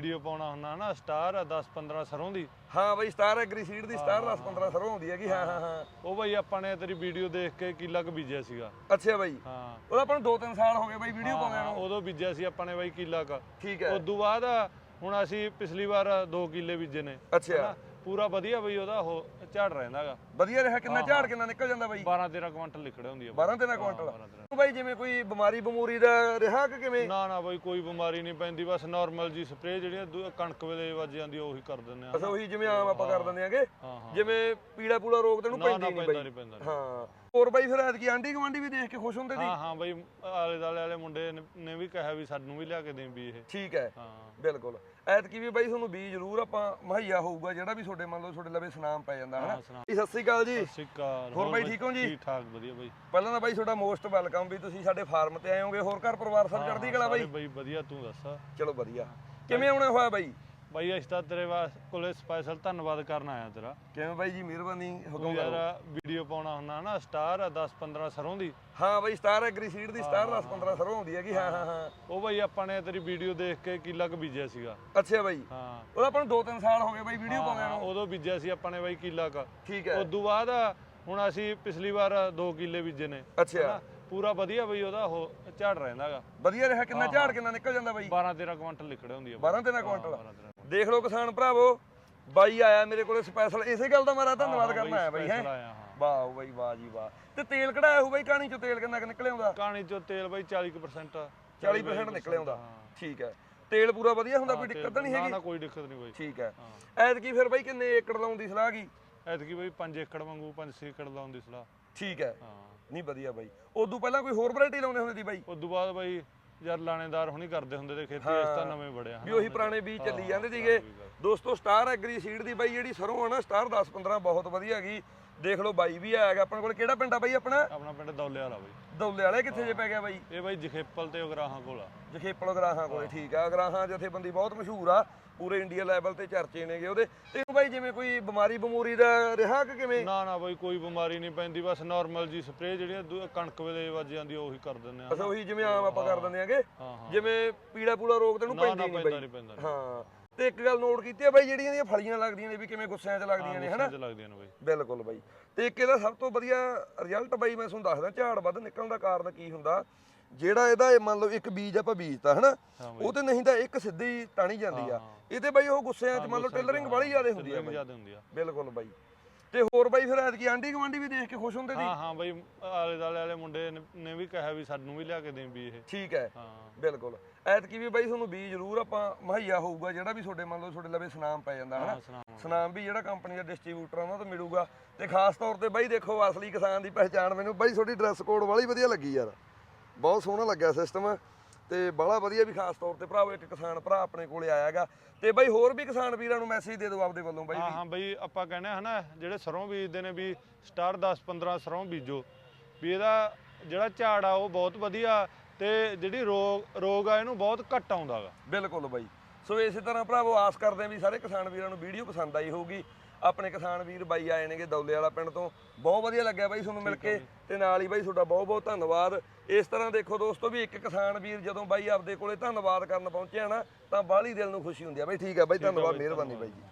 Video ਪਾਉਣਾ ਹੁੰਦਾ ਨਾ ਸਟਾਰ 10 15 ਸਰੋਂ ਦੀ। ਹਾਂ ਬਾਈ ਸਟਾਰ ਐਗਰੀ ਸੀਡ ਦੀ ਸਟਾਰ 10 15 ਸਰੋਂ ਆਉਂਦੀ ਹੈਗੀ ਹਾਂ ਹਾਂ ਹਾਂ। ਉਹ ਬਾਈ ਆਪਾਂ ਨੇ ਤੇਰੀ ਵੀਡੀਓ ਦੇਖ ਕੇ ਕਿੱਲਾ ਕੁ ਬੀਜਿਆ ਸੀਗਾ। ਅੱਛਾ ਬਾਈ। ਹਾਂ। ਉਹਦਾ ਆਪਾਂ ਨੂੰ 2-3 ਸਾਲ ਹੋ ਗਏ ਬਾਈ ਵੀਡੀਓ ਪਾਉਂਦੇ ਨੂੰ। ਉਦੋਂ ਬੀਜਿਆ ਸੀ ਆਪਾਂ ਨੇ ਬਾਈ ਕਿੱਲਾ ਕ। ਠੀਕ ਹੈ। ਉਦੋਂ ਬਾਅਦ ਹੁਣ ਅਸੀਂ ਪਿਛਲੀ ਵਾਰ 2 ਕਿੱਲੇ ਬੀਜੇ ਨੇ। ਅੱਛਾ? ਪੂਰਾ ਵਧੀਆ ਬਈ ਉਹਦਾ ਉਹ ਝਾੜ ਰਹਿੰਦਾਗਾ ਵਧੀਆ ਰਿਹਾ ਕਿੰਨਾ ਝਾੜ ਕਿੰਨਾ ਨਿਕਲ ਜਾਂਦਾ ਬਾਈ? 12 13 ਕੁਇੰਟਲ ਲਿਖੜੇ ਹੁੰਦੀ ਆ 12 13 ਕੁਇੰਟਲ। 12 13 ਬਾਈ ਜਿਵੇਂ ਕੋਈ ਬਿਮਾਰੀ ਬਮੂਰੀ ਦਾ ਰਿਹਾ ਕਿ ਕਿਵੇਂ? ਨਾ ਨਾ ਬਈ ਕੋਈ ਬਿਮਾਰੀ ਨਹੀਂ ਪੈਂਦੀ ਬਸ ਨਾਰਮਲ ਜੀ ਸਪਰੇਅ ਜਿਹੜੀਆਂ ਦੂ- ਕਣਕ ਵੇਲੇ ਵੱਜ ਜਾਂਦੀ ਉਹੀ ਕਰ ਦਿੰਦੇ ਆ। ਅਸਾਂ ਉਹੀ ਜਿਵੇਂ ਆਮ ਆਪਾਂ ਕਰ ਦਿੰਦੇ ਆਂਗੇ। ਜਿਵੇਂ ਪੀੜਾ ਪੂੜਾ ਰੋਗ ਤੈਨੂੰ ਨਾ ਪੈਂਦੀ ਨਹੀਂ ਬਾਈ। ਹਾਂ। ਹੋਰ ਬਾਈ ਫਿਰ ਐਤਕੀ ਆਂਢੀ ਗਵਾਂਢੀ ਵੀ ਦੇਖ ਕੇ ਖੁਸ਼ ਹੁੰਦੇ ਸੀ? ਹਾਂ ਹਾਂ ਬਈ ਆਲੇ ਦਾਲੇ ਵਾਲੇ ਮੁੰਡੇ ਨੇ- ਵੀ ਕਿਹਾ ਵੀ ਸਾਨੂੰ ਵੀ ਲਿਆ ਕੇ ਦੇਂ ਵੀ ਇਹ। ਠੀਕ ਹੈ। ਹਾਂ। ਬਿਲਕੁਲ। ਐਤਕੀ ਵੀ ਬਾਈ ਤੁਹਾਨੂੰ ਬੀਜ ਜ਼ਰੂਰ ਆਪਾਂ ਮੁਹੱਈਆ ਹੋਊਗਾ ਜਿਹੜਾ ਵੀ ਤੁਹਾਡੇ ਮੰਨ ਲਓ ਤੁਹਾਡੇ ਲਵੇ ਸੁਨਾਮ ਪੈ ਜਾਂਦਾ ਹਨਾ। ਜੀ, ਸਤਿ ਸ੍ਰੀ ਅਕਾਲ ਜੀ। ਸਿੱਕਾ ਹੋਰ ਬਾਈ ਠੀਕ ਹੋ ਜੀ? ਠੀਕ ਠਾਕ ਵਧੀਆ ਬਾਈ। ਪਹਿਲਾਂ ਤਾਂ ਬਾਈ ਤੁਹਾਡਾ ਮੋਸਟ ਵੈਲਕਮ ਵੀ ਤੁਸੀਂ ਸਾਡੇ ਫਾਰਮ ਤੇ ਆਏ ਹੋਗੇ ਹੋਰ ਘਰ ਪਰਿਵਾਰ ਸਭ ਚੜ੍ਹਦੀ ਕਲਾ ਬਾਈ? ਸਾਰੇ ਬਾਈ ਵਧੀਆ ਤੂੰ ਦੱਸ। ਚਲੋ ਵਧੀਆ। ਕਿਵੇਂ ਆਉਣਾ ਹੋਇਆ ਬਾਈ? ਬਾਈ ਅਸੀਂ ਤਾਂ ਤੇਰੇ ਵਾਸ ਕੋਲੇ ਸਪੈਸ਼ਲ ਧੰਨਵਾਦ ਕਰਨ ਆਇਆ ਤੇਰਾ। ਕਿਵੇਂ ਬਾਈ ਜੀ ਮਿਹਰਬਾਨੀ ਹੁਕਮ ਤੂੰ ਯਾਰ ਕਰੋ। ਵੀਡੀਓ ਪਾਉਣਾ ਹੁੰਦਾ ਨਾ ਸਟਾਰ 10 15 ਸਰੋਂ ਦੀ। ਹਾਂ ਬਾਈ ਸਟਾਰ ਐਗਰੀ ਸੀਡ ਦੀ ਸਟਾਰ 10 15 ਸਰੋਂ ਆਉਂਦੀ ਹੈਗੀ ਹਾਂ ਹਾਂ ਹਾਂ। ਉਹ ਬਾਈ ਆਪਾਂ ਨੇ ਤੇਰੀ ਵੀਡੀਓ ਦੇਖ ਕੇ ਕਿੱਲਾ ਕੁ ਬੀਜਿਆ ਸੀਗਾ। ਅੱਛਾ ਬਾਈ। ਹਾਂ। ਉਹਦਾ ਆਪਾਂ ਨੂੰ 2-3 ਸਾਲ ਹੋ ਗਏ ਬਾਈ ਵੀਡੀਓ ਪਾਉਂਦੇ ਹਾਂ, ਨੂੰ। ਉਦੋਂ ਬੀਜਿਆ ਸੀ ਆਪਾਂ ਨੇ ਬਾਈ ਕਿੱਲਾ ਕ। ਠੀਕ ਹੈ। ਉਦੋਂ ਬਾਅਦ ਹੁਣ ਅਸੀਂ ਪਿਛਲੀ ਵਾਰ 2 ਕਿੱਲੇ ਬੀਜੇ ਨੇ। ਅੱਛਾ? ਪੂਰਾ ਵਧੀਆ ਬਈ ਉਹਦਾ ਉਹ ਝਾੜ ਰਹਿੰਦਾਗਾ। ਵਧੀਆ ਰਿਹਾ ਕਿੰਨਾ ਝਾੜ ਕਿੰਨਾ ਨਿਕਲ ਜਾਂਦਾ ਬਾਈ? 12 13 ਕੁਇੰਟਲ ਲਿਖੜੇ ਹੁੰਦੀ ਆ 12 13 ਕੁਇੰਟਲ। 12 13 ਦੇਖ ਲਓ ਕਿਸਾਨ ਭਰਾਵੋ ਬਾਈ ਆਇਆ ਮੇਰੇ ਕੋਲੇ ਸਪੈਸ਼ਲ ਇਸੇ ਗੱਲ ਦਾ ਮੇਰਾ ਧੰਨਵਾਦ ਕਰਨਾ ਆਇਆ ਬਾਈ ਹੈ? ਵਾਹ ਬਾਈ ਵਾਹ ਜੀ ਵਾਹ। ਤੇ ਤੇਲ ਕਢਾਇਆ ਹੋ ਬਾਈ ਕਹਾਣੀ ਚੋਂ ਤੇਲ ਕਿੰਨਾ ਕੁ ਨਿਕਲਿਆ ਆਉਂਦਾ? ਕਹਾਣੀ ਚੋਂ ਤੇਲ ਬਾਈ 40% 40% ਨਿਕਲਿਆ ਆਉਂਦਾ। ਠੀਕ ਹੈ। ਤੇਲ ਪੂਰਾ ਵਧੀਆ ਹੁੰਦਾ ਕੋਈ ਦਿੱਕਤ ਤਾਂ ਨਹੀਂ ਹੈਗੀ? ਨਾ ਕੋਈ ਦਿੱਕਤ ਨਹੀਂ ਬਾਈ। ਠੀਕ ਹੈ। ਐਤਕੀ ਫਿਰ ਬਾਈ ਕਿੰਨੇ ਏਕੜ ਲਾਉਣ ਦੀ ਸਲਾਹ ਕੀ? ਐਤਕੀ ਬਾਈ 5 ਏਕੜ ਵਾਂਗੂ 5 ਏਕੜ ਲਾਉਣ ਦੀ ਸਲਾਹ। ਠੀਕ ਹੈ। ਹਾਂ। ਨਹੀਂ ਵਧੀਆ ਬਾਈ। ਉਦੋਂ ਪਹਿਲਾਂ ਕੋਈ ਹੋਰ ਵੈਰਾਈਟੀ ਲਾਉਂਦੇ ਹੁੰਦੇ ਸੀ ਬਾਈ? ਉਦੋਂ ਬਾਅਦ ਬਾਈ ਯਾਰ ਲਾਣੇਦਾਰ ਹੁਣੀ ਕਰਦੇ ਹੁੰਦੇ ਤੇ ਖੇਤੀ ਇਸ ਤਾਂ ਨਵੇਂ ਬੜਿਆ ਵੀ ਉਹੀ ਪੁਰਾਣੇ ਬੀਜ ਚੱਲੀ ਜਾਂਦੇ ਸੀਗੇ। ਦੋਸਤੋ ਸਟਾਰ ਐਗਰੀ ਸੀਡ ਦੀ ਬਾਈ ਜਿਹੜੀ ਸਰੋਂ ਆ ਨਾ ਸਟਾਰ 10 15 ਬਹੁਤ ਵਧੀਆ ਹੈਗੀ ਦੇਖ ਲਓ ਬਾਈ ਵੀ ਆਏਗਾ ਆਪਣੇ ਕੋਲ। ਕਿਹੜਾ ਪਿੰਡ ਆ ਬਾਈ ਆਪਣਾ? ਆਪਣਾ ਪਿੰਡ ਦੌਲੇ ਵਾਲਾ ਬਾਈ। ਦੌਲੇ ਵਾਲੇ ਕਿੱਥੇ ਜੇ ਪੈ ਗਿਆ ਬਾਈ? ਇਹ ਬਾਈ ਜਖੇਪਲ ਤੇ ਉਗਰਾਹਾਂ ਕੋਲ ਆ। ਜਖੇਪਲ ਗਰਾਹਾਂ ਕੋਲੇ ਠੀਕ ਆ। ਗਰਾਹਾਂ ਜਥੇਬੰਦੀ ਬਹੁਤ ਮਸ਼ਹੂਰ ਆ। ਪੂਰੇ ਇੰਡੀਆ ਲੈਵਲ ਤੇ ਚਰਚੇ ਨੇਗੇ ਉਹਦੇ। ਤੇ ਬਾਈ ਜਿਵੇਂ ਕੋਈ ਬਿਮਾਰੀ ਬਮੂਰੀ ਦਾ ਰਿਹਾ ਕਿ ਕਿਵੇਂ? ਨਾ ਨਾ ਬਾਈ ਕੋਈ ਬਿਮਾਰੀ ਨਹੀਂ ਪੈਂਦੀ। ਬਸ ਨਾਰਮਲ ਜੀ ਸਪਰੇਅ ਜਿਹੜੀਆਂ ਕਣਕ ਵੇਲੇ ਵੱਜ ਜਾਂਦੀ ਉਹੀ ਕਰ ਦਿੰਦੇ ਆ। ਅਸਾਂ ਉਹੀ ਜਿਵੇਂ ਆਮ ਆਪਾਂ ਕਰ ਦਿੰਦੇ ਆਂਗੇ। ਜਿਵੇਂ ਪੀੜਾ ਪੂੜਾ ਰੋਗ ਤੈਨੂੰ ਨਾ ਪੈਂਦੀ ਨਹੀਂ ਬਾਈ। ਹਾਂ। ਤੇ ਇੱਕ ਗੱਲ ਨੋਟ ਕੀਤੀ ਆ ਬਾਈ ਜਿਹੜੀਆਂ ਦੀਆਂ ਫਲੀਆਂ ਲੱਗਦੀਆਂ ਨੇ ਵੀ ਕਿਵੇਂ ਗੁੱਸਿਆਂ 'ਚ ਲੱਗਦੀਆਂ ਨੇ ਹਨਾ? ਸਮਝ ਲੱਗਦੀਆਂ ਨੇ ਬਾਈ। ਬਿਲਕੁਲ ਬਾਈ। ਤੇ ਇੱਕ ਇਹਦਾ ਸਭ ਤੋਂ ਵਧੀਆ ਰਿਜ਼ਲਟ ਬਾਈ ਮੈਂ ਤੁਹਾਨੂੰ ਦੱਸਦਾ ਝਾੜ ਵੱਧ ਨਿਕਲਣ ਦਾ ਕਾਰਨ ਕੀ ਹੁੰਦਾ? ਜਿਹੜਾ ਇਹਦਾ ਇਹ ਮੰਨ ਲਓ ਇੱਕ ਬੀਜ ਆਪਾਂ ਬੀਜਤਾ ਹਨਾ? ਹਾਂ ਉਹ ਤੇ ਨਹੀਂ ਤਾਂ ਇੱਕ ਸਿੱਧੀ ਟਾਣੀ ਜਾਂਦੀ ਆ। ਇਹਦੇ ਬਾਈ ਉਹ ਗੁੱਸਿਆਂ 'ਚ ਮੰਨ ਲਓ ਟੇਲਰਿੰਗ ਬਾਈ। ਜ਼ਿਆਦਾ ਹੁੰਦੀ ਆ। ਬਿਲਕੁਲ ਬਾਈ। ਤੇ ਹੋਰ ਬਾਈ ਫਿਰ ਐਤਕੀ ਆਂਢੀ ਗਵਾਂਢੀ ਵੀ ਦੇਖ ਕੇ ਖੁਸ਼ ਹੁੰਦੇ ਸੀ? ਹਾਂ ਹਾਂ ਬਾਈ ਆਲੇ ਦਾਲੇ ਵਾਲੇ ਮੁੰਡੇ ਨੇ- ਵੀ ਕਿਹਾ ਵੀ ਸਾਨੂੰ ਵੀ ਲਿਆ ਕੇ ਦੇਂ ਵੀ ਇਹ। ਠੀਕ ਹੈ। ਹਾਂ। ਬਿਲਕੁਲ। ਐਤਕੀ ਵੀ ਬਾਈ ਤੁਹਾਨੂੰ ਬੀਜ ਜ਼ਰੂਰ ਆਪਾਂ ਮੁਹੱਈਆ ਹੋਊਗਾ ਜਿਹੜਾ ਵੀ ਤੁਹਾਡੇ ਮੰਨ ਲਓ ਤੁਹਾਡੇ ਲਵੇ ਸੁਨਾਮ ਪੈ ਜਾਂਦਾ ਹਨਾ? ਸੁਨਾਮ ਵੀ ਜਿਹੜਾ ਕੰਪਨੀ ਦਾ ਡਿਸਟ੍ਰੀਬਿਊਟਰ ਆ ਉਹਨਾਂ ਤੋਂ ਮਿਲੂਗਾ। ਤੇ ਖਾਸ ਤੌਰ ਤੇ ਬਾਈ ਦੇਖੋ ਅਸਲੀ ਕਿਸਾਨ ਦੀ ਪਹਿਚਾਣ ਮੈਨੂੰ ਬਾਈ ਤੁਹਾਡੀ ਡਰੈਸ ਕੋਡ ਵਾਲੀ ਵਧੀਆ ਲੱਗੀ ਯਾਰ। ਬਹੁਤ ਸੋਹਣਾ ਲੱਗਿਆ ਸਿਸਟਮ ਤੇ ਬੜਾ ਵਧੀਆ ਵੀ ਖਾਸ ਤੌਰ ਤੇ ਭਰਾਵੋ ਇੱਕ ਕਿਸਾਨ ਭਰਾ ਆਪਣੇ ਕੋਲੇ ਆਇਆਗਾ ਤੇ ਬਾਈ ਹੋਰ ਵੀ ਕਿਸਾਨ ਵੀਰਾਂ ਨੂੰ ਮੈਸੇਜ ਦੇ ਦਿਓ ਆਪਦੇ ਵੱਲੋਂ ਬਾਈ ਹਾਂ ਹਾਂ ਬਈ ਆਪਾਂ ਕਹਿੰਦੇ ਹਨਾ ਜਿਹੜੇ ਸਰੋਂ ਬੀਜਦੇ ਨੇ ਵੀ ਸਟਾਰ 10 15 ਸਰੋਂ ਬੀਜੋ ਵੀ ਇਹਦਾ ਜਿਹੜਾ ਝਾੜ ਆ ਉਹ ਬਹੁਤ ਵਧੀਆ ਤੇ ਜਿਹੜੀ ਰੋਗ ਰੋਗ ਆ ਇਹਨੂੰ ਬਹੁਤ ਘੱਟ ਆਉਂਦਾਗਾ ਬਿਲਕੁਲ ਬਾਈ। ਸੋ ਇਸੇ ਤਰ੍ਹਾਂ ਭਰਾਵੋ ਆਸ ਕਰਦੇ ਆਂ ਵੀ ਸਾਰੇ ਕਿਸਾਨ ਵੀਰਾਂ ਨੂੰ ਵੀਡੀਓ ਪਸੰਦ ਆਈ ਹੋਊਗੀ। ਆਪਣੇ ਕਿਸਾਨ ਵੀਰ ਬਾਈ ਆਏ ਨੇਗੇ ਦੌਲੇ ਵਾਲਾ ਪਿੰਡ ਤੋਂ। ਬਹੁਤ ਵਧੀਆ ਲੱਗਿਆ ਬਾਈ ਤੁਹਾਨੂੰ ਮਿਲ ਕੇ ਤੇ ਨਾਲ ਹੀ ਬਾਈ ਤੁਹਾਡਾ ਬਹੁਤ ਬਹੁਤ ਧੰਨਵਾਦ। ਇਸ ਤਰ੍ਹਾਂ ਦੇਖੋ ਦੋਸਤੋ ਵੀ ਇੱਕ ਕਿਸਾਨ ਵੀਰ ਜਦੋਂ ਬਾਈ ਆਪਦੇ ਕੋਲੇ ਧੰਨਵਾਦ ਕਰਨ ਪਹੁੰਚਿਆ ਨਾ ਤਾਂ ਬਾਹਲੀ ਦਿਲ ਨੂੰ ਖੁਸ਼ੀ ਹੁੰਦੀ ਆ। ਬਾਈ ਠੀਕ ਆ ਬਾਈ ਧੰਨਵਾਦ। ਮਿਹਰਬਾਨੀ ਬਾਈ ਜੀ।